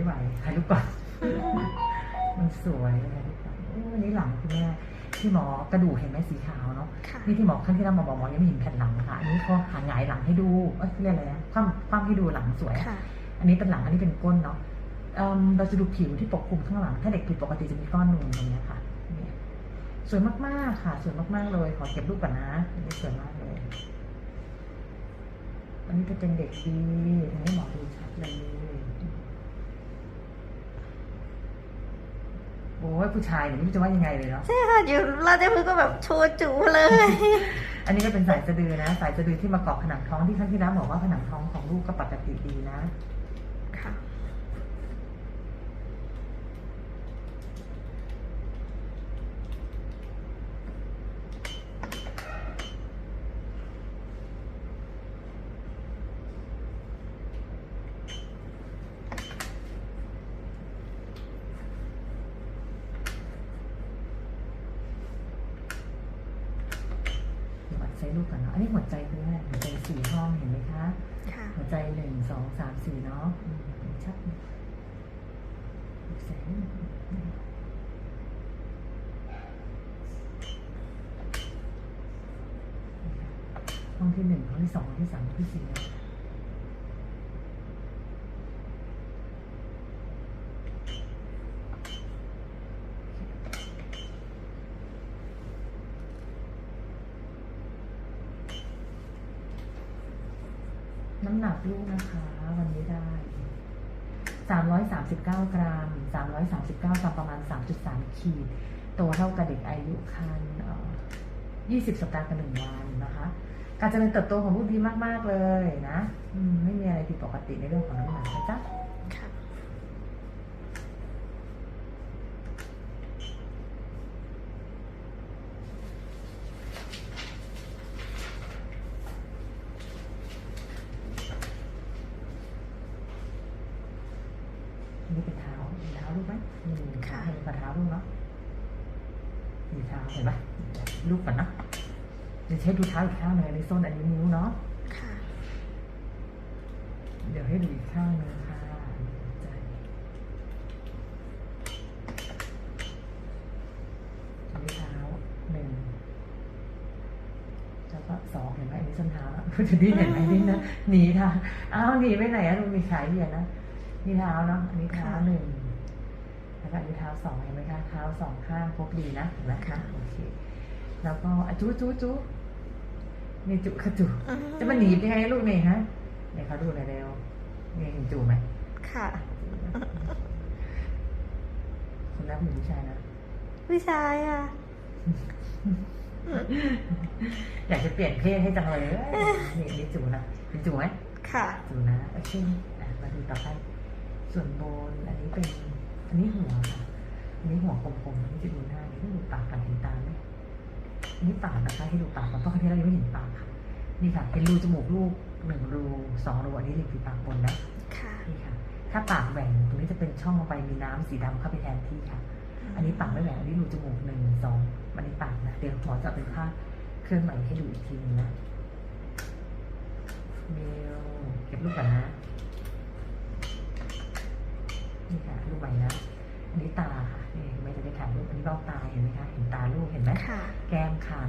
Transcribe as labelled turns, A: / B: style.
A: ไม่ไหวถ่ายรูปก่อนมันสวยถ่ายรูปก่อนโอ้วันนี้หลังคุณแม่ที่หมอกระดูกเห็นไหมสีขาวเนาะ
B: ค่ะ
A: นี่ที่หมอครั้งที่เรามาบอกหมอยังไม่เห็นแผ่นหลังนะคะอันนี้เขาหาหงายหลังให้ดูเอ้ยเรียกอะไรนะคว่ำคว่ำให้ดูหลังสวย
B: ค่ะ
A: อันนี้เป็นหลังอันนี้เป็นก้นเนาะเอิ่มเราจะดูผิวที่ปกคลุมข้างหลัง ถ้าเด็กผิดปกติจะมีก้อนนูนตรงเนี้ยค่ะเนี่ยสวยมากๆค่ะสวยมากๆเลยขอเก็บรูปก่อนนะอันนี้สวยมากเลยอันนี้จะเป็นเด็กดีทำให้หมอดูชัดเลย โอ้ยผู้ชายเนี่ยไม่รู้จะว่ายังไงเลยเนาะ
B: ใช่ค่ะอยู่เราจะพูดก็แบบโชว์จูเลย
A: อันนี้ก็เป็นสายสะดือนะ สายสะดือที่มาเกาะผนังท้องที่ครั้งที่แล้วบอกว่าผนังท้องของลูกก็ปกติดีนะ
B: ค่ะ
A: เดี๋ยววัดไซส์ลูกก่อนเนาะ อันนี้หัวใจคืออะไรหัวใจสี่ห้องเห็นไหมคะ
B: ค่ะ
A: หัวใจหนึ่งสองสามสี่เนาะอืมเห็นชัดไหมหัวใจห้องที่หนึ่งห้องที่สองห้องที่สามห้องที่สี่ น้ำหนักลูกนะคะ วันนี้ได้ 339 กรัม 339 กรัมประมาณ 3.3 ขีด โตเท่ากับเด็กอายุคันเอ่อ20 สัปดาห์กับหนึ่งวันนะคะการเจริญเติบโตของลูกดีมาก ๆ เลยนะ ไม่มีอะไรผิดปกติในเรื่องของน้ำหนักนะจ๊ะ นนี้เป็นเท้ามีเท้าลูกไหมนี่
B: ค่ะ
A: เห็นฝ่าเท้าลูกเนาะมีเท้าเห็นปะลูกก่อนเนาะเดี๋ยวใช้ดูเท้าอีกข้างหนึ่งอันนี้ส้นอันนี้นิ้วเนาะ
B: ค่ะ
A: เดี๋ยวให้ดูอีกข้างหนึงค่ะใจอันนี้เท้าหนึ่งแล้วก็สองเห็นไหมอันนี้ส้นเท้าแล้วจะดิ้นเห็นไหมดิ้นนะหนีค่ะอ้าวหนีไปไหนอะลูกมีขายเหยียดนะ นี่เท้าเนาะอันนี้เท้าหนึ่งแล้วก็อันนี้เท้าสองเห็นไหมคะเท้าสองข้างครบดีนะเห็นไหมคะโอเคแล้วก็อะจุจุจุนี่จุค่ะจุจะมาหนีบยังไงลูกนี่ฮะไหนเขาดูหน่อยเร็วนี่เห็นจูไหม
B: ค่ะ
A: คนแรกผู้หญิงผู้ชายนะ
B: ผู้ชายอะ
A: อยากจะเปลี่ยนเพศให้จังเลยเอ้ยนี่นี่จูนะเห็นจูไหม
B: ค่ะ
A: จูนะโอเคอะมาดูต่อไป ส่วนบนอันนี้เป็นอันนี้หัวค่ะอันนี้หัวกลมๆอันนี้จะดูหน้าอันนี้ดูปากกันเห็นตาไหมอันนี้ปากนะคะให้ดูปากก่อนเพราะครั้งที่เรายังไม่เห็นปากค่ะนี่ค่ะเป็นรูจมูกลูกหนึ่งรูสองรูอันนี้ริมฝีปากบนนะ
B: ค่ะ
A: นี่ค่ะ ถ้าปากแหว่งตรงนี้จะเป็นช่องลงไปมีน้ำสีดำเข้าไปแทนที่ค่ะ อันนี้ปากไม่แหว่งอันนี้รูจมูกหนึ่งสองอันนี้ปากนะเดี๋ยวหมอจะเอาเป็นภาพเคลื่อนไหวให้ดูอีกทีนึงนะเมลเก็บรูปก่อนนะ นี่ค่ะรูปใหม่นะ อันนี้ตาค่ะนี่ไม่จะได้ถ่ายรูปอันนี้เบ้าตาเห็นไหมคะเห็นตาลูกเห็นไหม
B: ค่ะ
A: แก้มคาง